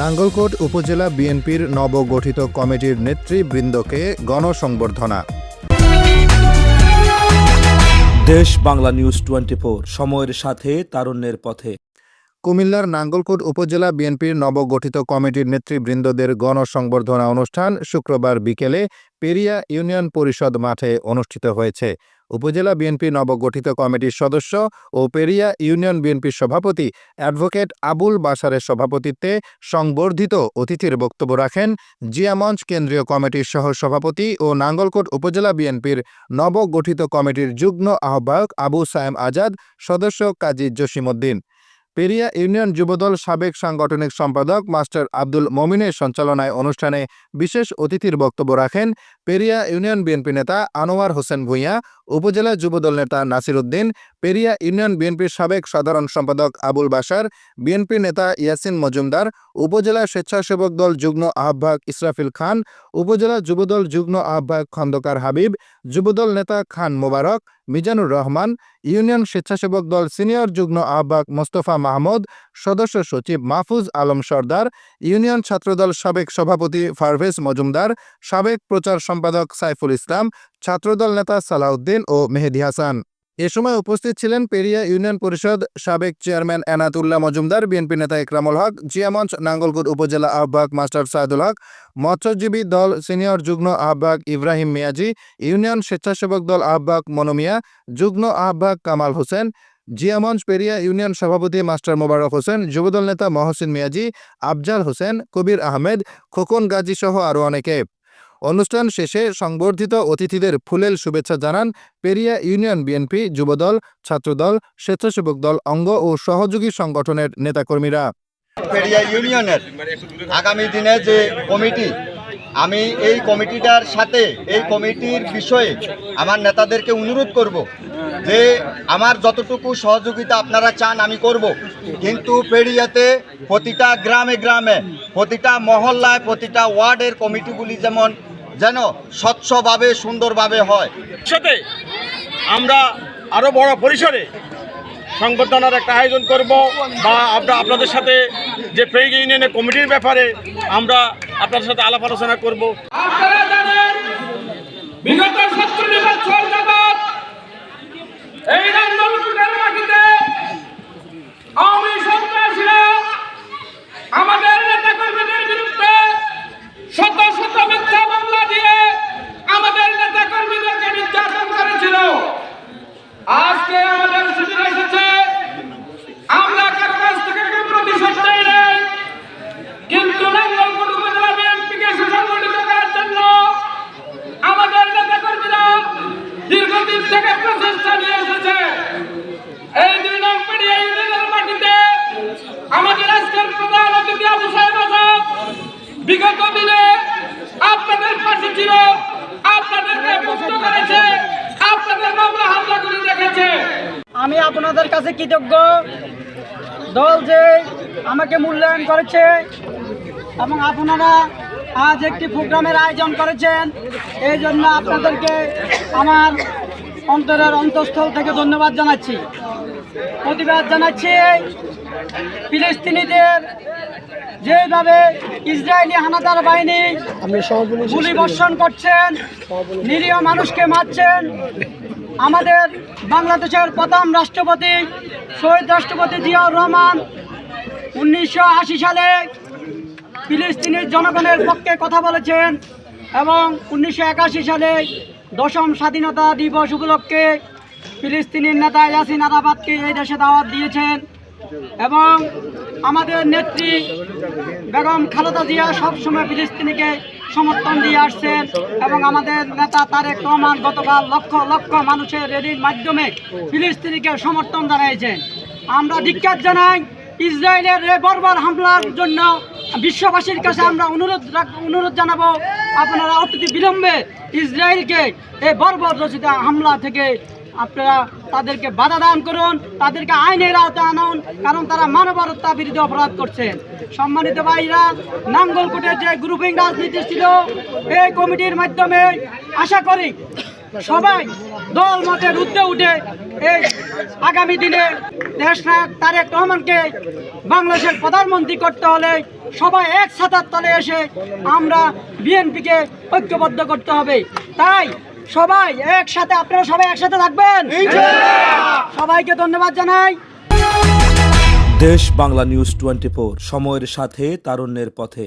নাঙ্গলকোট উপজেলা বিএনপির নবগঠিত কমিটির নেতৃবৃন্দকে গণসংবর্ধনা। দেশ বাংলা নিউজ টোয়েন্টি সময়ের সাথে তারুণ্যের পথে। কুমিল্লার নাঙ্গলকোট উপজেলা বিএনপির নবগঠিত কমিটির নেতৃবৃন্দদের গণসংবর্ধনা অনুষ্ঠান শুক্রবার বিকেলে পেরিয়া ইউনিয়ন পরিষদ মাঠে অনুষ্ঠিত হয়েছে। উপজেলা বিএনপি নবগঠিত কমিটির সদস্য ও পেরিয়া ইউনিয়ন বিএনপির সভাপতি অ্যাডভোকেট আবুল বাসারের সভাপতিত্বে সংবর্ধিত অতিথির বক্তব্য রাখেন জিয়ামঞ্চ কেন্দ্রীয় কমিটির সহ সভাপতি ও নাঙ্গলকোট উপজেলা বিএনপির নবগঠিত কমিটির যুগ্ম আহ্বায়ক আবু সায়েম আজাদ, সদস্য কাজী জসিমউদ্দিন পেরিয়া ইউনিয়ন যুবদল সাবেক সাংগঠনিক সম্পাদক মাস্টার আব্দুল মমিনের সঞ্চালনায় অনুষ্ঠানে বিশেষ অতিথির বক্তব্য রাখেন পেরিয়া ইউনিয়ন বিএনপি নেতা আনোয়ার হোসেন ভূঁইয়া, উপজেলা যুবদল নেতা নাসির উদ্দিন পেরিয়া ইউনিয়ন বিএনপির সাবেক সাধারণ সম্পাদক আবুল বাসার বিএনপি নেতা ইয়াসিন মজুমদার, উপজেলা স্বেচ্ছাসেবক দল যুগ্ম আহ্বায়ক ইসরাফিল খান, উপজেলা যুবদল যুগ্ম আহ্বায়ক খন্দকার হাবিব, যুবদল নেতা খান মোবারক, মিজানুর রহমান, ইউনিয়ন স্বেচ্ছাসেবক দল সিনিয়র যুগ্ম আহ্বায়ক মোস্তফা মাহমুদ, সদস্য সচিব মাহফুজ আলম সর্দার, ইউনিয়ন ছাত্রদল সাবেক সভাপতি ফারভেজ মজুমদার, সাবেক প্রচার সম্পাদক সাইফুল ইসলাম, ছাত্রদল নেতা সালাউদ্দিন ও মেহেদি হাসান। এ সময় উপস্থিত ছিলেন পেরিয়া ইউনিয়ন পরিষদ সাবেক চেয়ারম্যান এনাতুল্লাহ মজুমদার, বিএনপি নেতা ইকরামুল হক, জিয়ামঞ্চ, নাঙ্গলকোট উপজেলা আহ্বায়ক মাস্টার সাইদুল হক, মৎস্যজীবী দল সিনিয়র যুগ্ম আহ্বায়ক ইব্রাহিম মিয়াজি, ইউনিয়ন স্বেচ্ছাসেবক দল আহ্বায়ক মনোমিয়া যুগ্ম আহ্বায়ক কামাল হোসেন, জিয়ামঞ্চ পেরিয়া ইউনিয়ন সভাপতি মাস্টার মোবারক হোসেন, যুবদল নেতা মহসিন মিয়াজি, আফজাল হোসেন, কবির আহমেদ, খোকন গাজী সহ আরও অনেকে। অনুষ্ঠান শেষে সংবর্ধিত অতিথিদের ফুলেল শুভেচ্ছা জানান পেরিয়া ইউনিয়ন বিএনপি, যুবদল, ছাত্রদল, স্বেচ্ছাসেবক দল, অঙ্গ ও সহযোগী সংগঠনের নেতাকর্মীরা। পেরিয়া ইউনিয়নের আগামী দিনে যে কমিটি, আমি এই কমিটিটার সাথে, এই কমিটির বিষয়ে আমার নেতাদেরকে অনুরোধ করব যে আমার যতটুকু সহযোগিতা আপনারা চান আমি করব। কিন্তু পেরিয়াতে প্রতিটা গ্রামে গ্রামে প্রতিটা মহল্লায় প্রতিটা ওয়ার্ডের কমিটিগুলি যেমন যেন স্বচ্ছভাবে সুন্দরভাবে হয়। সাথে আমরা আরও বড় পরিসরে সংবর্ধনার একটা আয়োজন করব বা আমরা আপনাদের সাথে যে প্রেগ ইউনিয়নের কমিটির ব্যাপারে আমরা আপনাদের সাথে আলাপ আলোচনা করব। বিগত সত্তর বছর যাবৎ এই রাজনৈতিকের মাটিতে আওয়ামী সন্ত্রাসীরা আমাদের নেতা কর্মীদের বিরুদ্ধে শত মিথ্যা মামলা দিয়ে আমাদের নেতা কর্মীদেরকে নির্যাতন করেছিল, আজকে আমাদের সুযোগ এসেছে। আমরা কারও থেকে কোনো প্রতিশোধ নেই কিন্তু নাঙ্গলকোট উপজেলা বিএনপিকে সুসংগঠিত করার জন্য আমাদের নেতা কর্মীরা দীর্ঘদিন থেকে প্রচেষ্টা নিয়ে এসেছে। এই দুই নং পেরিয়া আমাদের আজকের প্রধান অতিথি আবু সাহেব বিগত দিনে আপনাদের পাশে ছিল আপনাদেরকে মুক্ত করেছে আপনাদের মামলা হামলা করে রেখেছে আমি আপনাদের কাছে কৃতজ্ঞ। দল যে আমাকে মূল্যায়ন করেছে এবং আপনারা আজ একটি প্রোগ্রামের আয়োজন করেছেন এই জন্য আপনাদেরকে আমার অন্তরের অন্তঃস্থল থেকে ধন্যবাদ জানাচ্ছি। প্রতিবাদ জানাচ্ছি ফিলিস্তিনিদের যেভাবে ইসরায়েলি হানাদার বাহিনী গুলি বর্ষণ করছেন নিরীহ মানুষকে মারছেন আমাদের বাংলাদেশের প্রথম রাষ্ট্রপতি, শহীদ রাষ্ট্রপতি জিয়াউর রহমান উনিশশো আশি সালে ফিলিস্তিনের জনগণের পক্ষে কথা বলেছেন এবং উনিশশো একাশি সালে দশম স্বাধীনতা দিবস উপলক্ষে ফিলিস্তিনের নেতা ইয়াসিন আরাবাদকে এই দেশে দাওয়াত দিয়েছেন এবং আমাদের নেত্রী বেগম খালেদা জিয়া সবসময় ফিলিস্তিনিকে সমর্থন দিয়ে আসছেন এবং আমাদের নেতা তারেক রহমান গতকাল লক্ষ লক্ষ মানুষের রেলির মাধ্যমে ফিলিস্তিনিকে সমর্থন জানিয়েছেন আমরা ধিক্ষার জানাই ইসরায়েলের বর্বর হামলার জন্য বিশ্ববাসীর কাছে আমরা অনুরোধ অনুরোধ জানাব। আপনারা অতি বিলম্বে ইসরায়েলকে এই বর্বর রচিত হামলা থেকে আপনারা তাদেরকে বাধা দান করুন, তাদেরকে আইনের আওতায় আনুন, কারণ তারা মানবতা বিরোধী অপরাধ করছে। সম্মানিত ভাইরা নাঙ্গলকোটের যে গ্রুপিং রাজনীতি ছিল, এই কমিটির মাধ্যমে আশা করি সবাই দল মতের ঊর্ধ্বে উঠে এই আগামী দিনে দেশ নায়ক তারেক রহমানকে বাংলাদেশের প্রধানমন্ত্রী করতে হলে সবাই এক ছাতার তলে এসে আমরা বিএনপিকে ঐক্যবদ্ধ করতে হবে। তাই সবাই একসাথে আপনারা সবাই একসাথে থাকবেন। সবাইকে ধন্যবাদ জানাই। দেশ বাংলা নিউজ টোয়েন্টি সময়ের সাথে তারুণ্যের পথে।